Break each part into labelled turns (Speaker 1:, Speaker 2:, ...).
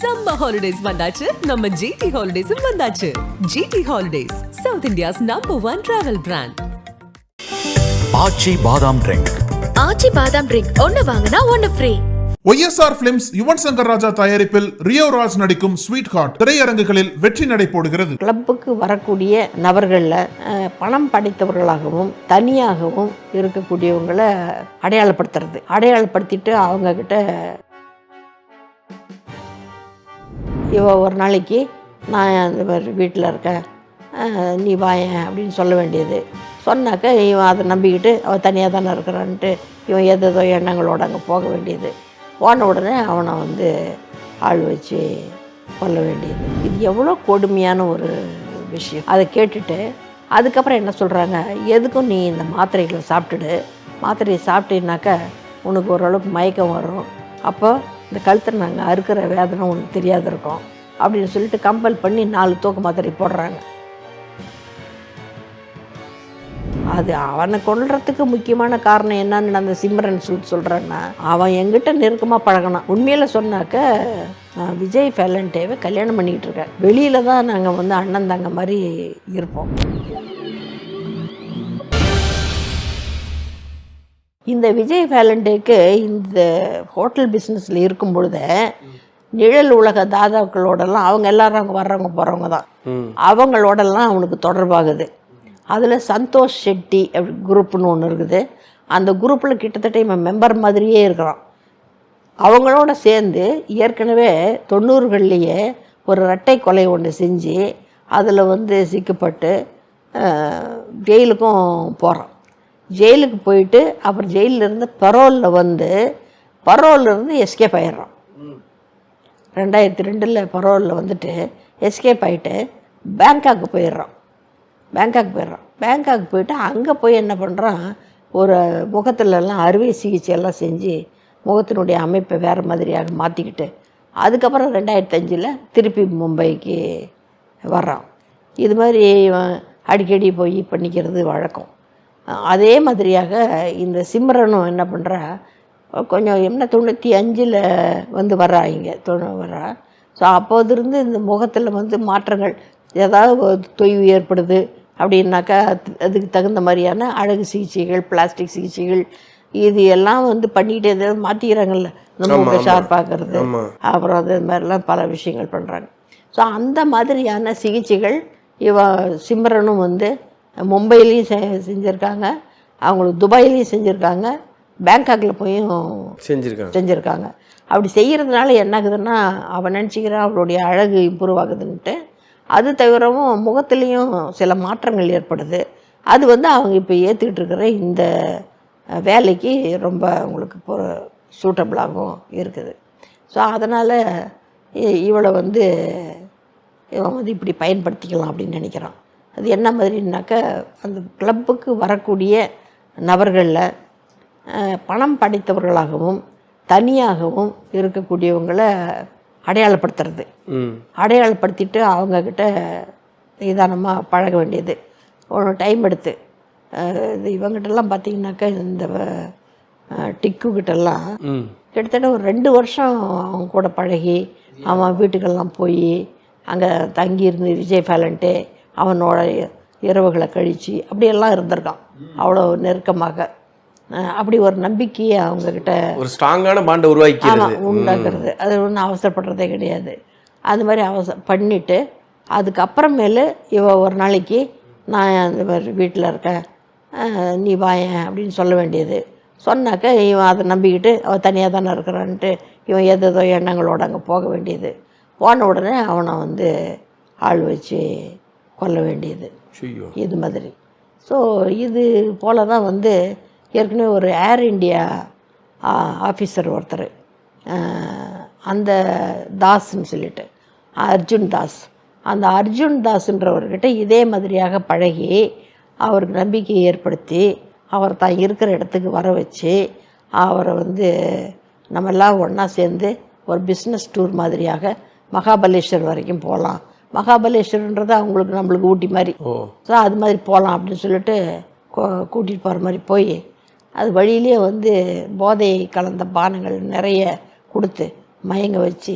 Speaker 1: Summer holidays வந்தாச்சு. நம்ம GT ஹாலிடேஸும் வந்தாச்சு. GT holidays south India's number one travel brand
Speaker 2: Aachi பாதாம் ட்ரிங்க்
Speaker 3: ஆச்சி பாதாம் ட்ரிங்க் ஒன்னு வாங்கினா ஒன்னு free
Speaker 4: YSR films Yuvan Shankar Raja தயாரிப்பில் ரியோ ராஜ் நடிக்கும் ஸ்வீட் ஹார்ட் திரையரங்குகளில் வெற்றி நடை போடுகிறது.
Speaker 5: கிளப்புக்கு வரக்கூடிய நபர்களில் பணம் படைத்தவர்களாகவும் தனியாகவும் இருக்கக்கூடியவங்களை அடையாளப்படுத்துறது. அடையாளப்படுத்திட்டு அவங்க கிட்ட இவ ஒரு நாளைக்கு நான் இந்த மாதிரி வீட்டில் இருக்கேன் நீ வாயேன் அப்படின்னு சொல்ல வேண்டியது. சொன்னாக்க இவன் அதை நம்பிக்கிட்டு அவன் தனியாக தானே இருக்கிறான்ட்டு இவன் எதோ எண்ணங்களோட அங்கே போக வேண்டியது. போன உடனே அவனை வந்து ஆள் வச்சு கொல்ல வேண்டியது. இது எவ்வளோ கொடுமையான ஒரு விஷயம். அதை கேட்டுட்டு அதுக்கப்புறம் என்ன சொல்கிறாங்க எதுக்கும் நீ இந்த மாத்திரைகளை சாப்பிட்டுடு. மாத்திரையை சாப்பிட்டீங்கனாக்கா உனக்கு ஓரளவுக்கு மயக்கம் வரும். அப்போ இந்த கழுத்தை நாங்கள் அறுக்கிற வேதனை ஒன்று தெரியாது இருக்கோம் அப்படின்னு சொல்லிட்டு கம்பல் பண்ணி நாலு தூக்க மாத்திரை போடுறாங்க. அது அவனை கொள்றதுக்கு முக்கியமான காரணம் என்னன்னு அந்த சிம்ரன் சூட் சொல்கிறேன்னா அவன் எங்கிட்ட நெருக்கமாக பழகினான். உண்மையில் சொன்னாக்க நான் விஜய் ஃபேலண்டேவை கல்யாணம் பண்ணிக்கிட்டு இருக்கேன். வெளியில் தான் நாங்கள் வந்து அண்ணன் தங்க மாதிரி இருப்போம். இந்த விஜய் ஃபேலண்டேக்கு இந்த ஹோட்டல் பிஸ்னஸில் இருக்கும் பொழுது நிழல் உலக தாதாக்களோடலாம் அவங்க எல்லாரும் அங்கே வர்றவங்க போகிறவங்க தான். அவங்களோடலாம் அவனுக்கு தொடர்பாகுது. அதில் சந்தோஷ் ஷெட்டி அப்படி குரூப்னு ஒன்று இருக்குது. அந்த குரூப்பில் கிட்டத்தட்ட இவன் மெம்பர் மாதிரியே இருக்கிறான். அவங்களோட சேர்ந்து ஏற்கனவே தொண்ணூறுகள்லேயே ஒரு இரட்டை கொலை ஒன்று செஞ்சு அதில் வந்து சிக்கப்பட்டு ஜெயிலுக்கும் போகிறான் ஜெயிலுக்கு போயிட்டு அப்புறம் ஜெயிலிருந்து பரோலில் வந்து பரோலிருந்து இருந்து எஸ்கேப் ஆயிடுறான் ரெண்டாயிரத்தி ரெண்டில் பரோலில் வந்துட்டு எஸ்கேப் ஆகிட்டு பேங்காக்கு போயிடுறான் பேங்காக் போயிடுறான் பேங்காக் போயிட்டு அங்கே போய் என்ன பண்ணுறான் ஒரு முகத்துலலாம் அறுவை சிகிச்சையெல்லாம் செஞ்சு முகத்தினுடைய அமைப்பை வேறு மாதிரியாக மாற்றிக்கிட்டு அதுக்கப்புறம் ரெண்டாயிரத்தி அஞ்சில் திருப்பி மும்பைக்கு வர்றான் இது மாதிரி அடிக்கடி போய் பண்ணிக்கிறது வழக்கம். அதே மாதிரியாக இந்த சிம்ரனும் என்ன பண்ணுறா கொஞ்சம் என்ன தொண்ணூற்றி அஞ்சில் வந்து வர்றா இங்கே தொண்ணூ வர்றா. ஸோ அப்போதிருந்து இந்த முகத்தில் வந்து மாற்றங்கள் ஏதாவது தொய்வு ஏற்படுது அப்படின்னாக்கா அது- அதுக்கு தகுந்த மாதிரியான அழகு சிகிச்சைகள் பிளாஸ்டிக் சிகிச்சைகள் இது எல்லாம் வந்து பண்ணிக்கிட்டே ஏதாவது மாற்றிக்கிறாங்கல்ல மூக்கை ஷார்ப்பாக்குறது அப்புறம் அது மாதிரிலாம் பல விஷயங்கள் பண்ணுறாங்க ஸோ அந்த மாதிரியான சிகிச்சைகள் இவ சிம்ரனும் வந்து மும்பையிலையும் செ செஞ்சுருக்காங்க. அவங்களுக்கு துபாயிலையும் செஞ்சுருக்காங்க. பேங்காக்கில் போயும்
Speaker 6: செஞ்சுருக்காங்க.
Speaker 5: செஞ்சுருக்காங்க. அப்படி செய்கிறதுனால என்ன ஆகுதுன்னா அவன் நினச்சிக்கிறான் அவளுடைய அழகு இம்ப்ரூவ் ஆகுதுன்ட்டு அது தவிரவும் முகத்துலேயும் சில மாற்றங்கள் ஏற்படுது. அது வந்து அவங்க இப்போ ஏற்றுக்கிட்டு இருக்கிற இந்த வேலைக்கு ரொம்ப அவங்களுக்கு சூட்டபிளாகவும் இருக்குது. ஸோ அதனால் இவளை வந்து இவன் வந்து இப்படி பயன்படுத்திக்கலாம் அப்படின்னு நினைக்கிறான். அது என்ன மாதிரினாக்க அந்த கிளப்புக்கு வரக்கூடிய நபர்களில் பணம் படைத்தவர்களாகவும் தனியாகவும் இருக்கக்கூடியவங்களை அடையாளப்படுத்துறது. அடையாளப்படுத்திட்டு அவங்கக்கிட்ட நிதானமாக பழக வேண்டியது. ஒரு டைம் எடுத்து இது இவங்கிட்டலாம் பார்த்தீங்கன்னாக்கா இந்த அஹ், டிக்கு கிட்டலாம்
Speaker 6: ம்.
Speaker 5: கிட்டத்தட்ட ஒரு ரெண்டு வருஷம் அவங்க கூட பழகி அவன் வீட்டுக்கெல்லாம் போய் அங்கே தங்கியிருந்து விஜய் ஃபேலண்ட்டு அவனோட இரவுகளை கழித்து அப்படியெல்லாம் இருந்திருக்கான். அவ்வளோ நெருக்கமாக. அப்படி ஒரு நம்பிக்கையை அவங்கக்கிட்ட
Speaker 6: ஒரு ஸ்ட்ராங்கான பாண்டை உருவாக்கிறது
Speaker 5: ஆமாம் உண்டாக்குறது. அது ஒன்றும் அவசரப்படுறதே கிடையாது. அது மாதிரி அவசர பண்ணிவிட்டு அதுக்கப்புறமேலு இவ ஒரு நாளைக்கு நான் இந்த மாதிரி வீட்டில் இருக்கேன். நீ வாயேன் அப்படின்னு சொல்ல வேண்டியது. சொன்னாக்க இவன் அதை நம்பிக்கிட்டு அவன் தனியாக தானே இருக்கிறான்ட்டு இவன் எதேதோ எண்ணங்களோட அங்கே போக வேண்டியது. போன உடனே அவனை வந்து ஆள் வச்சு கொல்ல வேண்டியது. இது மாதிரி. ஸோ இது போல தான் வந்து ஏற்கனவே ஒரு ஏர் இந்தியா ஆஃபீஸர் ஒருத்தர் அந்த தாஸ்ன்னு சொல்லிட்டு அர்ஜுன் தாஸ். அந்த அர்ஜுன் தாஸ்ன்றவர்கிட்ட இதே மாதிரியாக பழகி அவருக்கு நம்பிக்கையை ஏற்படுத்தி அவர் தான் இருக்கிற இடத்துக்கு வர வச்சு அவரை வந்து நம்மெல்லாம் ஒன்றா சேர்ந்து ஒரு பிஸ்னஸ் டூர் மாதிரியாக மகாபலேஸ்வர் வரைக்கும் போகலாம். மகாபலேஸ்வரன்றது அவங்களுக்கு நம்மளுக்கு ஊட்டி மாதிரி. ஸோ அது மாதிரி போகலாம் அப்படின்னு சொல்லிட்டு கூட்டிகிட்டு போகிற மாதிரி போய் அது வழியிலேயே வந்து போதை கலந்த பானங்கள் நிறைய கொடுத்து மயங்க வச்சு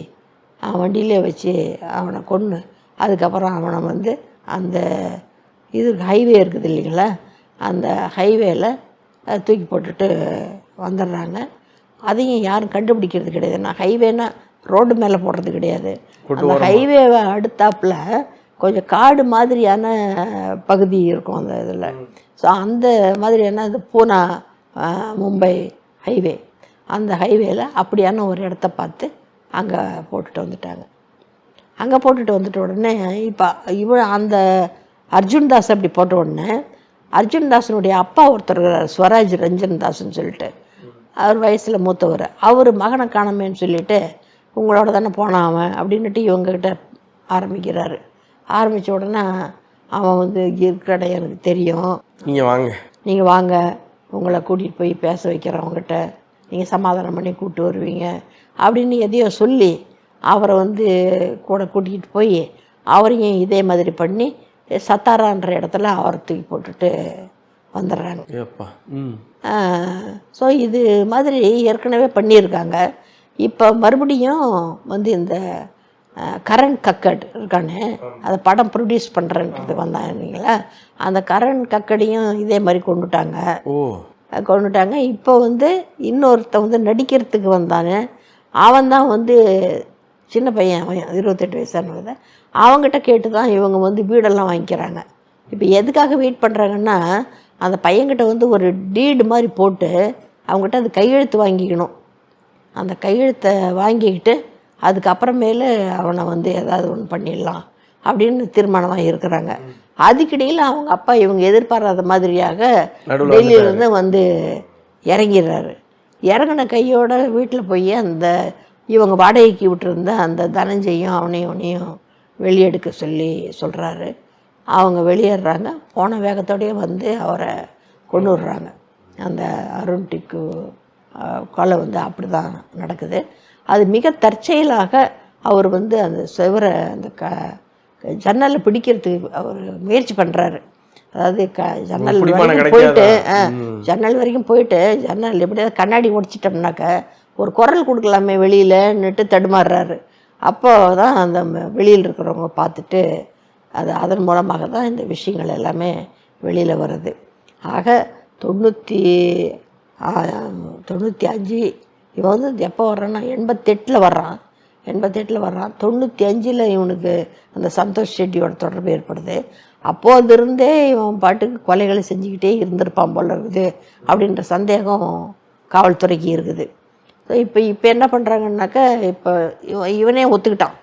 Speaker 5: அவன் வண்டியிலே வச்சு அவனை கொன்று அதுக்கப்புறம் அவனை வந்து அந்த இது ஹைவே இருக்குது இல்லைங்களா அந்த ஹைவேல தூக்கி போட்டுட்டு வந்துடுறாங்க. அதையும் யாரும் கண்டுபிடிக்கிறது கிடையாது. நான் ஹைவேனா ரோடு மேலே போடுறது கிடையாது. அந்த ஹைவேவை அடுத்தாப்புல கொஞ்சம் காடு மாதிரியான பகுதி இருக்கும் அந்த இதில். ஸோ அந்த மாதிரியான இந்த பூனா மும்பை ஹைவே அந்த ஹைவேல அப்படியான ஒரு இடத்த பார்த்து அங்கே போட்டுட்டு வந்துட்டாங்க. அங்கே போட்டுட்டு வந்துட்ட உடனே இப்போ இவ அந்த அர்ஜுன் தாஸ் அப்படி போட்ட உடனே அர்ஜுன் தாஸனுடைய அப்பா ஒருத்தர் ஸ்வராஜ் ரஞ்சன் தாஸ்ன்னு சொல்லிட்டு. அவர் வயசில் மூத்தவர். அவர் மகனை காணமேன்னு சொல்லிட்டு உங்களோட தானே போனான் அவன்? அப்படின்னுட்டு இவங்ககிட்ட ஆரம்பிக்கிறாரு. ஆரம்பித்த உடனே அவன் வந்து இருக்கிற இடம் எனக்கு தெரியும்.
Speaker 6: நீங்கள் வாங்க.
Speaker 5: நீங்கள் வாங்க. உங்களை கூட்டிகிட்டு போய் பேச வைக்கிறவங்ககிட்ட நீங்கள் சமாதானம் பண்ணி கூப்பிட்டு வருவீங்க. அப்படின்னு எதையோ சொல்லி அவரை வந்து கூட கூட்டிகிட்டு போய் அவரையும் இதே மாதிரி பண்ணி சத்தாரான்ற இடத்துல அவரை தூக்கி போட்டுட்டு வந்துடுறாங்க. ஸோ இது மாதிரி ஏற்கனவே பண்ணியிருக்காங்க. இப்போ மறுபடியும் வந்து இந்த கரண் கக்கட் இருக்கானே அதை படம் ப்ரொடியூஸ் பண்ணுறன்றதுக்கு வந்தாங்களா அந்த கரண் கக்கடையும் இதே மாதிரி கொண்டுட்டாங்க. கொண்டுட்டாங்க. இப்போ வந்து இன்னொருத்தன் வந்து நடிக்கிறதுக்கு வந்தானே அவன் தான் வந்து சின்ன பையன் அவன் இருபத்தெட்டு வயசானவங்க அவங்ககிட்ட கேட்டு தான் இவங்க வந்து வீடெல்லாம் வாங்கிக்கிறாங்க. இப்போ எதுக்காக வெயிட் பண்ணுறாங்கன்னா அந்த பையன்கிட்ட வந்து ஒரு டீடு மாதிரி போட்டு அவங்ககிட்ட அது கையெழுத்து வாங்கிக்கணும். அந்த கையெழுத்தை வாங்கிக்கிட்டு அதுக்கப்புறமேலு அவனை வந்து ஏதாவது ஒன்று பண்ணிடலாம் அப்படின்னு தீர்மானமாக இருக்கிறாங்க. அதுக்கிடையில் அவங்க அப்பா இவங்க எதிர்பாராத மாதிரியாக டெல்லியிலேருந்து வந்து இறங்கிடுறாரு. இறங்கின கையோட வீட்டில் போய் அந்த இவங்க வாடகைக்கு விட்டுருந்த அந்த தனஞ்சையும் அவனையும் இவனையும் வெளியெடுக்க சொல்லி சொல்கிறாரு அவங்க வெளியேறாங்க. போன வேகத்தோடயே வந்து அவரை கொண்டு விடுறாங்க அந்த அருண் டிக்கு கொலை வந்து அப்படி தான் நடக்குது. அது மிக தற்செயலாக அவர் வந்து அந்த சுவரை அந்த க ஜன்னலை பிடிக்கிறதுக்கு அவர் முயற்சி பண்ணுறாரு அதாவது க ஜன்னல் வரைக்கும் போயிட்டு ஜன்னல் வரைக்கும் போயிட்டு ஜன்னல் எப்படியாவது கண்ணாடி உடைச்சிட்டோம்னாக்க ஒரு குரல் கொடுக்கலாமே வெளியிலன்னுட்டு தடுமாறுறாரு. அப்போ தான் அந்த வெளியில் இருக்கிறவங்க பார்த்துட்டு அது அதன் மூலமாக தான் இந்த விஷயங்கள் எல்லாமே வெளியில் வருது. ஆக தொண்ணூற்றி தொண்ணூற்றி அஞ்சு இவன் வந்து எப்போ வர்றான்னா எண்பத்தெட்டில் வர்றான். எண்பத்தெட்டில் வர்றான். தொண்ணூற்றி அஞ்சில் இவனுக்கு அந்த சந்தோஷ் செட்டியோட தொடர்பு ஏற்படுது. அப்போதிருந்தே இவன் பாட்டுக்கு கொலைகளை செஞ்சுக்கிட்டே இருந்திருப்பான் போல இருக்குது அப்படின்ற சந்தேகம் காவல்துறைக்கு இருக்குது. ஸோ இப்போ இப்போ என்ன பண்ணுறாங்கன்னாக்கா இப்போ இவன் இவனே ஒத்துக்கிட்டான்.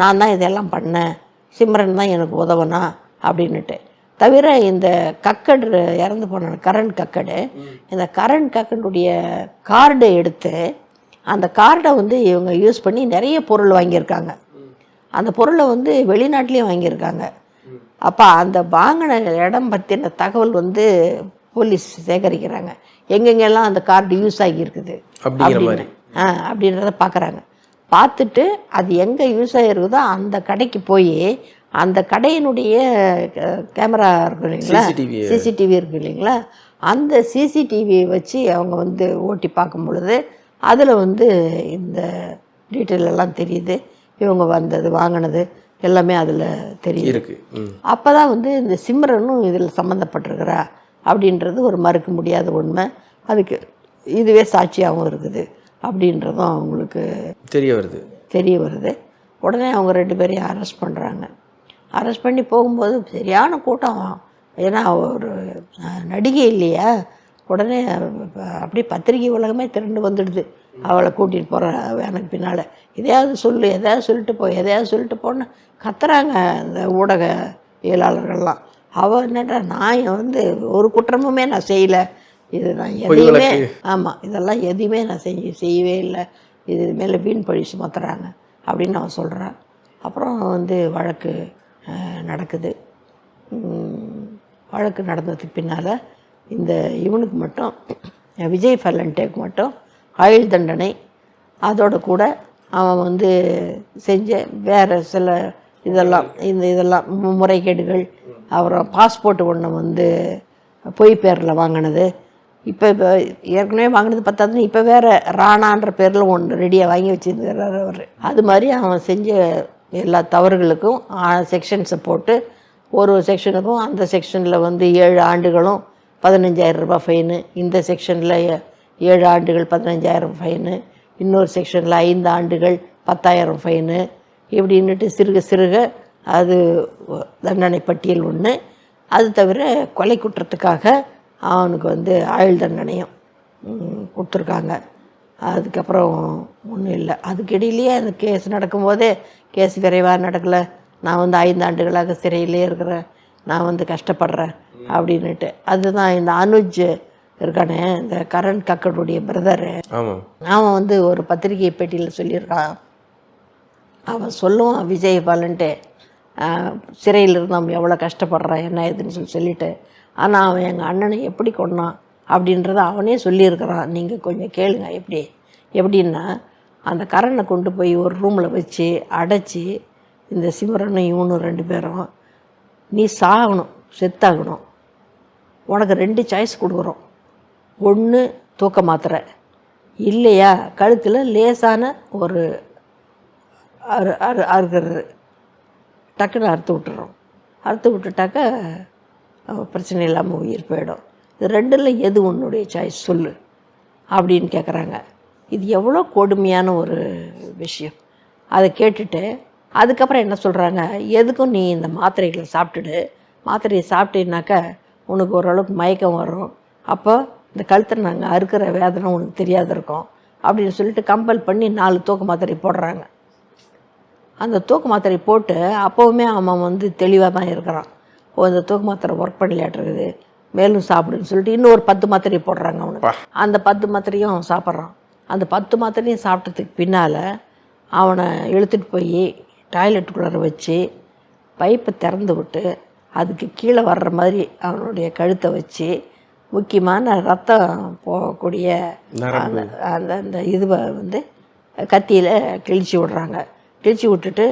Speaker 5: நான் தான் இதெல்லாம் பண்ணேன். சிம்ரன் தான் எனக்கு உதவனா அப்படின்னுட்டு. தவிர இந்த கக்கடு இறந்து போன கரண் கக்கடு இந்த கரண் கக்கனுடைய கார்டை எடுத்து அந்த கார்டை வந்து இவங்க யூஸ் பண்ணி நிறைய பொருள் வாங்கியிருக்காங்க. அந்த பொருளை வந்து வெளிநாட்டிலையும் வாங்கியிருக்காங்க. அப்போ அந்த வாங்கின இடம் பற்றின தகவல் வந்து போலீஸ் சேகரிக்கிறாங்க. எங்கெங்கெல்லாம் அந்த கார்டு யூஸ் ஆகியிருக்குது அப்படின்னு. ஆ அப்படின்றத பார்க்குறாங்க பார்த்துட்டு அது எங்கே யூஸ் ஆகிருக்குதோ அந்த கடைக்கு போய் அந்த கடையினுடைய கேமரா இருக்கு இல்லைங்களா. சிசிடிவி. இருக்கு இல்லைங்களா? அந்த சிசிடிவியை வச்சு அவங்க வந்து ஓட்டி பார்க்கும் பொழுது அதில் வந்து இந்த டீட்டெயில் எல்லாம் தெரியுது. இவங்க வந்தது வாங்கினது எல்லாமே அதில் தெரியுது.
Speaker 6: இருக்கு. ம்.
Speaker 5: அப்போ தான் வந்து இந்த சிம்ரனும் இதில் சம்மந்தப்பட்டிருக்கிறா அப்படின்றது ஒரு மறுக்க முடியாத உண்மை. அதுக்கு இதுவே சாட்சியாகவும் இருக்குது அப்படின்றதும் அவங்களுக்கு
Speaker 6: தெரிய வருது.
Speaker 5: தெரிய வருது. உடனே அவங்க ரெண்டு பேரையும் அரெஸ்ட் பண்ணுறாங்க அரெஸ்ட் பண்ணி போகும்போது சரியான கூட்டம். ஏன்னா ஒரு நடிகை இல்லையா? உடனே அப்ப- அப்படியே பத்திரிகை உலகமே திரண்டு வந்துடுது. அவளை கூட்டிகிட்டு போகிற எனக்கு பின்னால். எதையாவது சொல்லு எதையாவது சொல்லிட்டு போ எதையாவது சொல்லிட்டு போன்னு கத்துறாங்க இந்த ஊடக இயலாளர்கள்லாம். அவள் என்னடா நான் வந்து ஒரு குற்றமுமே நான் செய்யலை. இது நான்
Speaker 6: பொய்
Speaker 5: எதையுமே. ஆமாம் இதெல்லாம் எதையுமே நான் செஞ்சு செய்யவே இல்லை. இது மேலே வீண் பழி சுமத்துறாங்க அப்படின்னு அவன் சொல்கிறான் அப்புறம் வந்து வழக்கு நடக்குது. வழக்கு நடந்ததுக்கு பின்னால் இந்த இவனுக்கு மட்டும் விஜய் ஃபெலன்டேக்கு மட்டும் ஆயுள் தண்டனை. அதோட கூட அவன் வந்து செஞ்ச வேறு சில இதெல்லாம் இந்த இதெல்லாம் முறைகேடுகள். அப்புறம் பாஸ்போர்ட் ஒன்று வந்து பொய் பேரில் வாங்கினது. இப்போ இப்போ ஏற்கனவே வாங்கினது பத்தாதுன்னு இப்போ வேறு ராணான்ற பேரில் ஒன்று ரெடியாக வாங்கி வச்சுருக்கிறார் அவர். அது மாதிரி அவன் செஞ்ச எல்லா தவறுகளுக்கும் செக்ஷன்ஸை போட்டு ஒரு செக்ஷனுக்கும் அந்த செக்ஷனில் வந்து ஏழு ஆண்டுகளும் பதினஞ்சாயிரம் ரூபாய் ஃபைனு இந்த செக்ஷனில் ஏழு ஆண்டுகள் பதினஞ்சாயிரம் ஃபைனு இன்னொரு செக்ஷனில் ஐந்து ஆண்டுகள் பத்தாயிரம் ஃபைனு இப்படின்னுட்டு சிறுக சிறுக அது தண்டனை பட்டியல் ஒன்று அது தவிர கொலை குற்றத்துக்காக அவனுக்கு வந்து ஆயுள் தண்டனையும் கொடுத்துருக்காங்க. அதுக்கப்புறம் ஒன்றும் இல்லை. அதுக்கு இடையிலேயே அந்த கேஸ் நடக்கும்போதே கேஸ் விரைவாக நடக்கலை. நான் வந்து ஐந்து ஆண்டுகளாக சிறையிலே இருக்கிறேன். நான் வந்து கஷ்டப்படுறேன் அப்படின்னுட்டு. அதுதான் இந்த அனுஜ் இருக்கானே இந்த கரண் கக்கடுடைய பிரதரு. அவன் வந்து ஒரு பத்திரிகை பேட்டியில் சொல்லியிருக்கான். அவன் சொல்லுவான் விஜய் பாலன்ட்டு சிறையில் இருந்து அவன் எவ்வளோ கஷ்டப்படுறான் என்ன ஏதுன்னு சொல்லி சொல்லிட்டு. ஆனால் அவன் எங்கள் அண்ணனை எப்படி கொன்னான்? அப்படின்றத அவனே சொல்லியிருக்கிறான். நீங்கள் கொஞ்சம் கேளுங்க எப்படி? எப்படின்னா அந்த கரனை கொண்டு போய் ஒரு ரூமில் வச்சு அடைச்சி இந்த சிம்ரனும் இவனும் ரெண்டு பேரும் நீ சாகணும் செத்தாகணும். உனக்கு ரெண்டு சாய்ஸ் கொடுக்குறோம். ஒன்று தூக்க மாத்திரை. இல்லையா? கழுத்தில் லேசான ஒரு அறு அறு அறுக்கிறது டக்குன்னு அறுத்து விட்டுறோம். அறுத்து விட்டுட்டாக்க பிரச்சனை இல்லாமல் உயிர் போயிடும். இது ரெண்டில் எது உன்னுடைய சாய்ஸ் சொல்லு. அப்படின்னு கேட்குறாங்க இது எவ்வளோ கொடுமையான ஒரு விஷயம். அதை கேட்டுட்டு அதுக்கப்புறம் என்ன சொல்கிறாங்க எதுக்கும் நீ இந்த மாத்திரைகளை சாப்பிட்டுடு. மாத்திரையை சாப்பிட்டீன்னாக்க உனக்கு ஓரளவுக்கு மயக்கம் வரும். அப்போ இந்த கழுத்தில் நாங்கள் அறுக்கிற வேதனை உனக்கு தெரியாத இருக்கும் அப்படின்னு சொல்லிட்டு கம்பல் பண்ணி நாலு தூக்க மாத்திரை போடுறாங்க. அந்த தூக்கு மாத்திரை போட்டு அப்போவுமே அவன் வந்து தெளிவாக தான் இருக்கிறான். ஓ இந்த தூக்கு மாத்திரை ஒர்க் பண்ணலையாட்டிருக்குது. மேலும் சாப்பிடுன்னு சொல்லிட்டு இன்னொரு பத்து மாத்திரை போடுறாங்க அவனுக்கு அந்த பத்து மாத்திரையும் அவன் சாப்பிட்றான். அந்த பத்து மாத்திரையும் சாப்பிட்டதுக்கு பின்னால் அவனை இழுத்துட்டு போய் டாய்லெட்டுக்குள்ளார வச்சு பைப்பை திறந்து விட்டு அதுக்கு கீழே வர்ற மாதிரி அவனுடைய கழுத்தை வச்சு முக்கியமான ரத்தம் போகக்கூடிய அந்த அந்த அந்த இதுவை வந்து கத்தியில் கிழிச்சு விடுறாங்க. கிழிச்சு விட்டுட்டு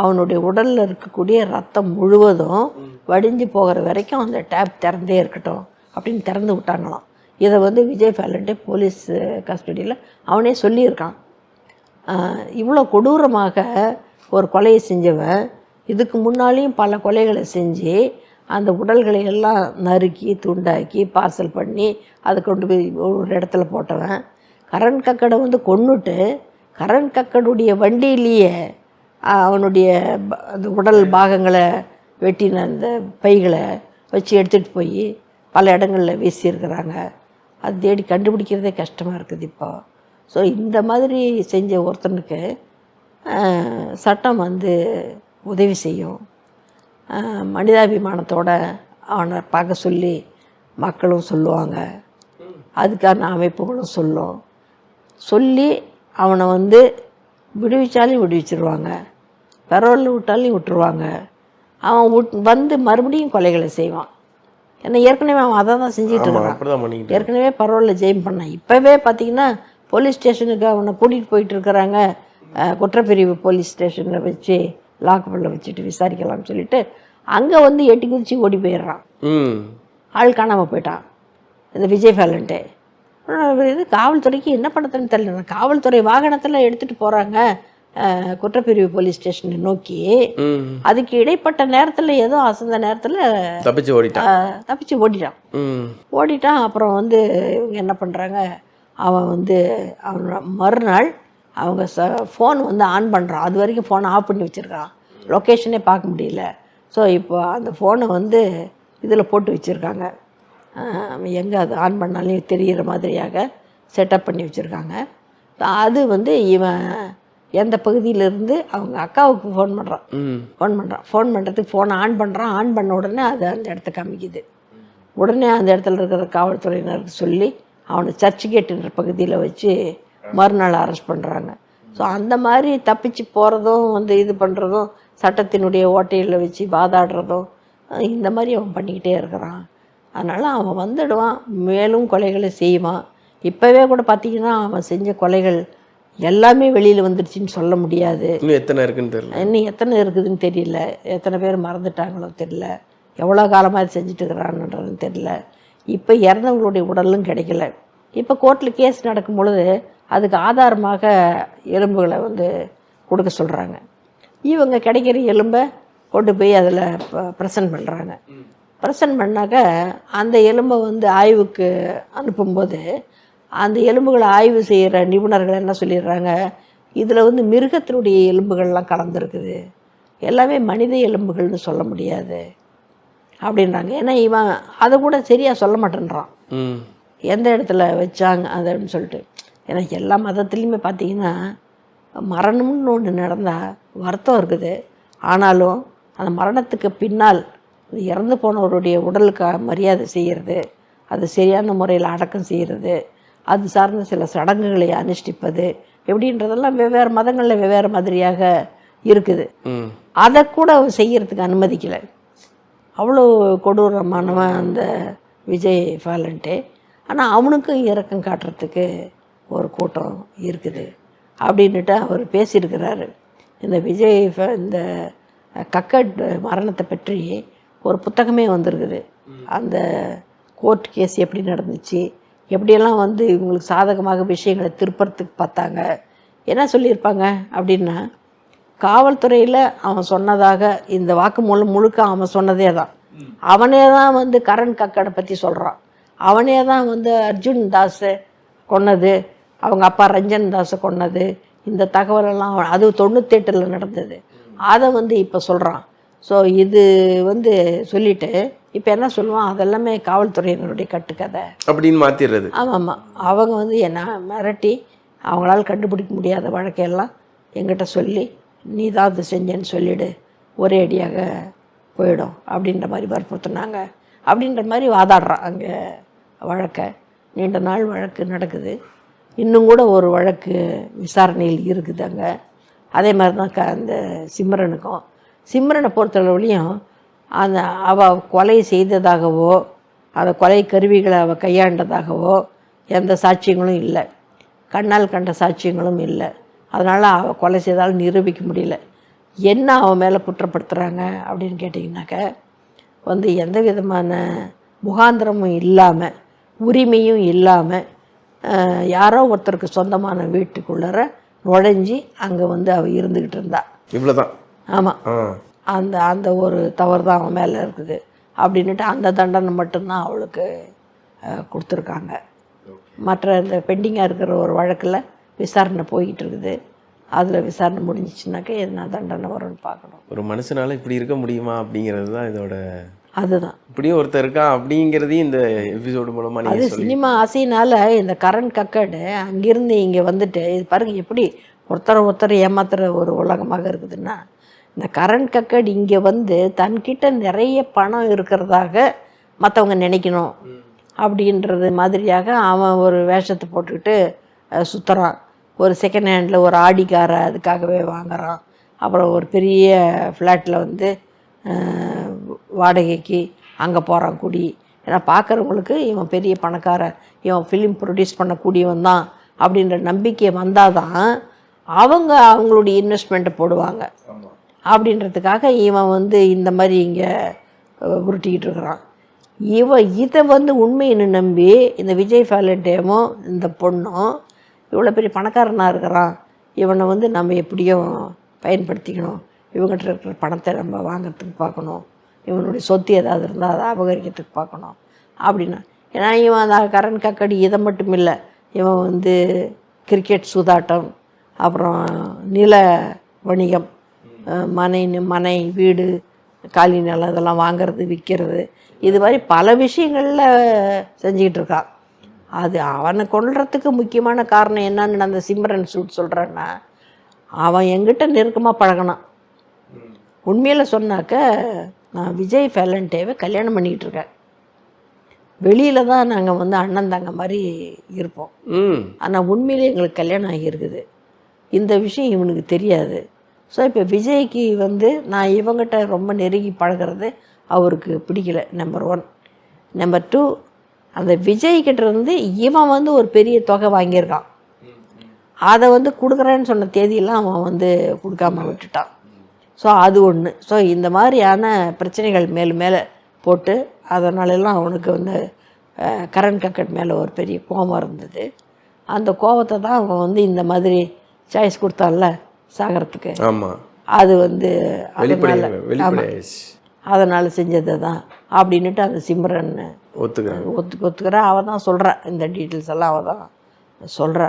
Speaker 5: அவனுடைய உடலில் இருக்கக்கூடிய ரத்தம் முழுவதும் வடிஞ்சு போகிற வரைக்கும் அந்த டேப் திறந்தே இருக்கட்டும் அப்படின்னு திறந்து விட்டாங்களாம். இதை வந்து விஜய் ஃபேலண்ட்டே போலீஸ் கஸ்டடியில் அவனே சொல்லியிருக்கான். இவ்வளோ கொடூரமாக ஒரு கொலையை செஞ்சவன் இதுக்கு முன்னாலேயும் பல கொலைகளை செஞ்சு அந்த உடல்களை எல்லாம் நறுக்கி துண்டாக்கி பார்சல் பண்ணி அதை கொண்டு போய் ஒரு இடத்துல போட்டவன். கரண் கக்கடை வந்து கொன்னுட்டு கரண் கக்கடுடைய வண்டியிலேயே அவனுடைய ப- அந்த உடல் பாகங்களை வெட்டின அந்த பைகளை வச்சு எடுத்துகிட்டு போய் பல இடங்களில் வீசியிருக்கிறாங்க. அது தேடி கண்டுபிடிக்கிறதே கஷ்டமாக இருக்குது இப்போ. ஸோ இந்த மாதிரி செஞ்ச ஒருத்தனுக்கு சட்டம் வந்து உதவி செய்யும். மனிதாபிமானத்தோடு அவனை பார்க்க சொல்லி மக்களும் சொல்லுவாங்க. அதுக்கான அமைப்புகளும் சொல்லும். சொல்லி அவனை வந்து விடுவிச்சாலும் விடுவிச்சிருவாங்க. பரோலில் விட்டாலையும் விட்டுருவாங்க. அவன் விட் வந்து மறுபடியும் கொலைகளை செய்வான். ஏன்னா ஏற்கனவே அவன் அதை தான் செஞ்சுட்டு
Speaker 6: பண்ணிக்கிட்டு
Speaker 5: ஏற்கனவே பரவாயில்ல ஜெயம் பண்ணான். இப்போவே பார்த்தீங்கன்னா போலீஸ் ஸ்டேஷனுக்கு அவனை கூட்டிகிட்டு போயிட்டு இருக்கிறாங்க. குற்றப்பிரிவு போலீஸ் ஸ்டேஷனில் வச்சு லாக்கப்பில் வச்சுட்டு விசாரிக்கலாம்னு சொல்லிட்டு அங்கே வந்து எட்டி குதிச்சு ஓடி போயிடுறான். ஆள் காணாமல் போயிட்டான். இந்த விஜய் ஃபேலண்ட்டு இது காவல்துறைக்கு என்ன பண்ணதுன்னு தெரியல. காவல்துறை வாகனத்தில் எடுத்துகிட்டு போகிறாங்க குற்றப்பிரிவு போலீஸ் ஸ்டேஷனை நோக்கி அதுக்கு இடைப்பட்ட நேரத்தில் ஏதோ அசந்த நேரத்தில்
Speaker 6: தப்பிச்சு ஓடிட்டான்.
Speaker 5: தப்பிச்சு ஓடிட்டான். ஓடிட்டான். அப்புறம் வந்து இவங்க என்ன பண்ணுறாங்க அவன் வந்து அவன் மறுநாள் அவங்க ச ஃபோன் வந்து ஆன் பண்ணுறான் அது வரைக்கும் ஃபோனை ஆஃப் பண்ணி வச்சுருக்கான். லொக்கேஷனே பார்க்க முடியல. ஸோ இப்போ அந்த ஃபோனை வந்து இதில் போட்டு வச்சுருக்காங்க. எங்கே அது ஆன் பண்ணாலும் தெரிகிற மாதிரியாக செட்டப் பண்ணி வச்சுருக்காங்க. அது வந்து இவன் எந்த பகுதியிலேருந்து அவங்க அக்காவுக்கு ஃபோன் பண்ணுறான் ஃபோன் பண்ணுறான் ஃபோன் பண்ணுறதுக்கு ஃபோனை ஆன் பண்ணுறான் ஆன் பண்ண உடனே அது அந்த இடத்த காமிக்குது. உடனே அந்த இடத்துல இருக்கிற காவல்துறையினருக்கு சொல்லி அவனை சர்ச் கேட்டுன்ற பகுதியில் வச்சு மறுநாள் அரெஸ்ட் பண்ணுறாங்க ஸோ அந்த மாதிரி தப்பிச்சு போகிறதும் வந்து இது பண்ணுறதும் சட்டத்தினுடைய ஓட்டையில் வச்சு வாதாடுறதும் இந்த மாதிரி அவன் பண்ணிக்கிட்டே இருக்கிறான். அதனால் அவன் வந்துடுவான். மேலும் கொலைகளை செய்வான். இப்போவே கூட பார்த்தீங்கன்னா அவன் செஞ்ச கொலைகள் எல்லாமே வெளியில் வந்துடுச்சுன்னு சொல்ல முடியாது.
Speaker 6: இன்னும் எத்தனை இருக்குன்னு தெரியல.
Speaker 5: இன்னும் எத்தனை இருக்குதுன்னு தெரியல. எத்தனை பேர் மறந்துட்டாங்களோ தெரியல. எவ்வளோ காலமாக செஞ்சுட்டு இருக்கிறான்ன்றதுன்னு தெரியல. இப்போ இறந்தவங்களுடைய உடலும் கிடைக்கல. இப்போ கோர்ட்டில் கேஸ் நடக்கும் பொழுது அதுக்கு ஆதாரமாக எலும்புகளை வந்து கொடுக்க சொல்கிறாங்க இவங்க கிடைக்கிற எலும்பை கொண்டு போய் அதில் ப்ரெசன்ட் பண்ணுறாங்க ப்ரெசன்ட் பண்ணாக்க அந்த எலும்பை வந்து ஆய்வுக்கு அனுப்பும்போது அந்த எலும்புகளை ஆய்வு செய்கிற நிபுணர்கள் என்ன சொல்லிடுறாங்க? இதில் வந்து மிருகத்தினுடைய எலும்புகள்லாம் கலந்துருக்குது. எல்லாமே மனித எலும்புகள்னு சொல்ல முடியாது. அப்படின்றாங்க. ஏன்னா இவன் அதை கூட சரியாக சொல்ல மாட்டேன்றான். எந்த இடத்துல வச்சாங்க அது அப்படின்னு சொல்லிட்டு. ஏன்னா எல்லா மதத்துலேயுமே பார்த்தீங்கன்னா மரணம்னு ஒன்று நடந்தால் வருத்தம் இருக்குது. ஆனாலும் அந்த மரணத்துக்கு பின்னால் இறந்து போனவருடைய உடலுக்கு மரியாதை செய்கிறது அது சரியான முறையில் அடக்கம் செய்கிறது அது சார்ந்த சில சடங்குகளை அனுஷ்டிப்பது எப்படின்றதெல்லாம் வெவ்வேறு மதங்களில் வெவ்வேறு மாதிரியாக இருக்குது. அதை கூட அவன் செய்யறதுக்கு அனுமதிக்கலை. அவ்வளோ கொடூரமானவன் அந்த விஜய் ஃபேலண்ட்டு ஆனால் அவனுக்கும் இரக்கம் காட்டுறதுக்கு ஒரு கூட்டம் இருக்குது அப்படின்னுட்டு அவர் பேசியிருக்கிறாரு. இந்த விஜய் ஃப- இந்த கக்கட் மரணத்தை பற்றி ஒரு புத்தகமே வந்திருக்குது. அந்த கோர்ட் கேஸ் எப்படி நடந்துச்சு எப்படியெல்லாம் வந்து இவங்களுக்கு சாதகமாக விஷயங்களை திருப்பறத்துக்கு பார்த்தாங்க? என்ன சொல்லியிருப்பாங்க அப்படின்னா காவல்துறையில் அவன் சொன்னதாக இந்த வாக்குமூலம் முழுக்க அவன் சொன்னதே தான். அவனே தான் வந்து கரண் கக்கடை பற்றி சொல்கிறான் அவனே தான் வந்து அர்ஜுன் தாஸை கொன்னது அவங்க அப்பா ரஞ்சன் தாஸை கொன்னது இந்த தகவலெல்லாம் அவன் அது தொண்ணூத்தெட்டில் நடந்தது. அதை வந்து இப்போ சொல்கிறான் ஸோ இது வந்து சொல்லிட்டு இப்போ என்ன சொல்லுவான்? அதெல்லாமே காவல்துறையினருடைய கட்டுக்கதை.
Speaker 6: அப்படின்னு மாத்திடுறது
Speaker 5: ஆமாம். ஆமாம் அவங்க வந்து என்ன மிரட்டி அவங்களால கண்டுபிடிக்க முடியாத வழக்கையெல்லாம் எங்கிட்ட சொல்லி நீ தான் அது செஞ்சேன்னு சொல்லிடு. ஒரே அடியாக போயிடும். அப்படின்ற மாதிரி வற்புறுத்துனாங்க. அப்படின்ற மாதிரி வாதாடுறான் அங்கே வழக்கை. நீண்ட நாள் வழக்கு நடக்குது. இன்னும் கூட ஒரு வழக்கு விசாரணையில் இருக்குது அங்கே. அதே மாதிரி தான் க அந்த சிம்ரனுக்கும் சிம்ரனை பொறுத்தளவுலையும் அந்த அவள் கொலை செய்ததாகவோ அந்த கொலை கருவிகளை அவள் கையாண்டதாகவோ எந்த சாட்சியங்களும் இல்லை. கண்ணால் கண்ட சாட்சியங்களும் இல்லை. அதனால் அவள் கொலை செய்தாலும் நிரூபிக்க முடியல. என்ன அவன் மேலே குற்றப்படுத்துகிறாங்க அப்படின்னு கேட்டிங்கனாக்க வந்து எந்த விதமான முகாந்திரமும் இல்லாமல் உரிமையும் இல்லாமல் யாரோ ஒருத்தருக்கு சொந்தமான வீட்டுக்குள்ளார நுழைஞ்சி அங்கே வந்து அவள் இருந்துக்கிட்டு இருந்தாள்
Speaker 6: இவ்வளோதான்
Speaker 5: ஆமாம் அந்த அந்த ஒரு தவறு தான் அவன் மேலே இருக்குது. அப்படின்னுட்டு அந்த தண்டனை மட்டும்தான் அவளுக்கு கொடுத்துருக்காங்க. மற்ற இந்த பெண்டிங்காக இருக்கிற ஒரு வழக்கில் விசாரணை போய்கிட்டு இருக்குது. அதில் விசாரணை முடிஞ்சிச்சுனாக்கா என்ன தண்டனை வரும்னு பார்க்கணும்.
Speaker 6: ஒரு மனுஷனால இப்படி இருக்க முடியுமா அப்படிங்கிறது தான் இதோட
Speaker 5: அதுதான்.
Speaker 6: இப்படியும் ஒருத்தர் இருக்கா அப்படிங்கிறதையும் இந்த எபிசோடு மூலமா
Speaker 5: அது சினிமா ஆசையினால இந்த கரண் கக்கடு அங்கிருந்து இங்கே வந்துட்டு இது பாருங்க எப்படி ஒருத்தர் ஒருத்தர் ஏமாத்துற ஒரு உலகமாக இருக்குதுன்னா இந்த கரண் கக்கட் இங்கே வந்து தன்கிட்ட நிறைய பணம் இருக்கிறதாக மற்றவங்க நினைக்கணும் அப்படின்றது மாதிரியாக அவன் ஒரு வேஷத்தை போட்டுக்கிட்டு சுற்றுறான் ஒரு செகண்ட் ஹேண்டில் ஒரு ஆடிக்காரை அதுக்காகவே வாங்குறான். அப்புறம் ஒரு பெரிய ஃப்ளாட்டில் வந்து வாடகைக்கு அங்கே போகிறான் குடி. ஏன்னா பார்க்குறவங்களுக்கு இவன் பெரிய பணக்காரன் இவன் ஃபிலிம் ப்ரொடியூஸ் பண்ணக்கூடியவன் தான் அப்படின்ற நம்பிக்கை வந்தால் தான் அவங்க அவங்களுடைய இன்வெஸ்ட்மெண்ட்டை போடுவாங்க. அப்படின்றதுக்காக இவன் வந்து இந்த மாதிரி இங்கே உருட்டிக்கிட்டு இருக்கிறான். இவன் இதை வந்து உண்மைன்னு நம்பி இந்த விஜய் ஃபேலண்டேமும் இந்த பொண்ணும் இவ்வளோ பெரிய பணக்காரனாக இருக்கிறான். இவனை வந்து நம்ம எப்படியும் பயன்படுத்திக்கணும். இவங்ககிட்ட இருக்கிற பணத்தை நம்ம வாங்குறதுக்கு பார்க்கணும். இவனுடைய சொத்து ஏதாவது இருந்தால் அதை அபகரிக்கிறதுக்கு பார்க்கணும். அப்படின்னா ஏன்னா இவன் அந்த கரண் கக்கடி இதை மட்டும் இல்லை இவன் வந்து கிரிக்கெட் சூதாட்டம் அப்புறம் நில வணிகம் அஹ் மனை வீடு காலி நிலம் இதெல்லாம் வாங்குறது விற்கிறது இது மாதிரி பல விஷயங்களில் செஞ்சுக்கிட்டு இருக்கான் அது அவனை கொல்றதுக்கு முக்கியமான காரணம் என்னன்னு அந்த சிம்ரன் சூட் சொல்கிறேன்னா அவன் எங்கிட்ட நெருக்கமாக பழகினான். உண்மையில் சொன்னாக்க நான் விஜய் ஃபேலண்டேவை கல்யாணம் பண்ணிக்கிட்டு இருக்கேன். வெளியில் தான் நாங்கள் வந்து அண்ணன் தங்க மாதிரி இருப்போம். ஆனால் உண்மையிலே எங்களுக்கு கல்யாணம் ஆகியிருக்குது. இந்த விஷயம் இவனுக்கு தெரியாது. ஸோ இப்போ விஜய்க்கு வந்து நான் இவங்கிட்ட ரொம்ப நெருங்கி பழகிறது அவருக்கு பிடிக்கல நம்பர் ஒன் நம்பர் டூ அந்த விஜய்கிட்ட இருந்து இவன் வந்து ஒரு பெரிய தொகை வாங்கியிருக்கான். அதை வந்து கொடுக்குறேன்னு சொன்ன தேதியெல்லாம் அவன் வந்து கொடுக்காம விட்டுட்டான். ஸோ அது ஒன்று ஸோ இந்த மாதிரியான பிரச்சனைகள் மேலும் மேலே போட்டு அதனாலெல்லாம் அவனுக்கு வந்து கரண்ட் கரண் கக்கட் மேலே ஒரு பெரிய கோபம் இருந்தது. அந்த கோபத்தை தான் அவன் வந்து இந்த மாதிரி சாய்ஸ் கொடுத்தான்ல சாகரத்துக்கு
Speaker 6: ஆமா.
Speaker 5: அது வந்து அதனால செஞ்சது தான் அப்படின்னுட்டு அந்த சிம்ரன்
Speaker 6: ஒத்துக்கிறேன்
Speaker 5: ஒத்துக்கு ஒத்துக்கிறா. அவள் தான் சொல்கிறா இந்த டீட்டெயில்ஸ் எல்லாம் அவள் தான் சொல்கிறா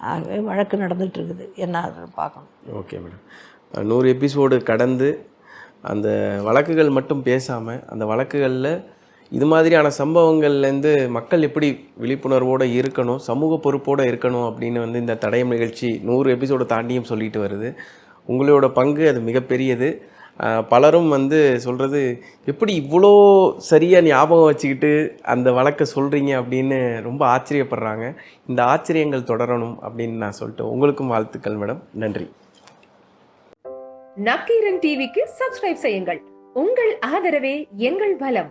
Speaker 5: ஆகவே வழக்கு நடந்துட்டு இருக்குது என்ன ஆகுதுன்னு பார்க்கணும்.
Speaker 6: Okay madam. நூறு எபிசோடு கடந்து அந்த வழக்குகள் மட்டும் பேசாமல் அந்த வழக்குகளில் இது மாதிரியான சம்பவங்கள்லேருந்து மக்கள் எப்படி விழிப்புணர்வோடு இருக்கணும் சமூக பொறுப்போடு இருக்கணும் அப்படின்னு வந்து இந்த தடயம் நிகழ்ச்சி நூறு எபிசோடு தாண்டியும் சொல்லிட்டு வருது. உங்களோட பங்கு அது மிகப்பெரியது. பலரும் வந்து சொல்கிறது எப்படி இவ்வளோ சரியாக ஞாபகம் வச்சுக்கிட்டு அந்த வழக்கை சொல்கிறீங்க அப்படின்னு ரொம்ப ஆச்சரியப்படுறாங்க. இந்த ஆச்சரியங்கள் தொடரணும் அப்படின்னு நான் சொல்லிட்டு உங்களுக்கும் வாழ்த்துக்கள் மேடம். நன்றி.
Speaker 7: நக்கீரன் டிவிக்கு சப்ஸ்கிரைப் செய்யுங்கள். உங்கள் ஆதரவே எங்கள் பலம்.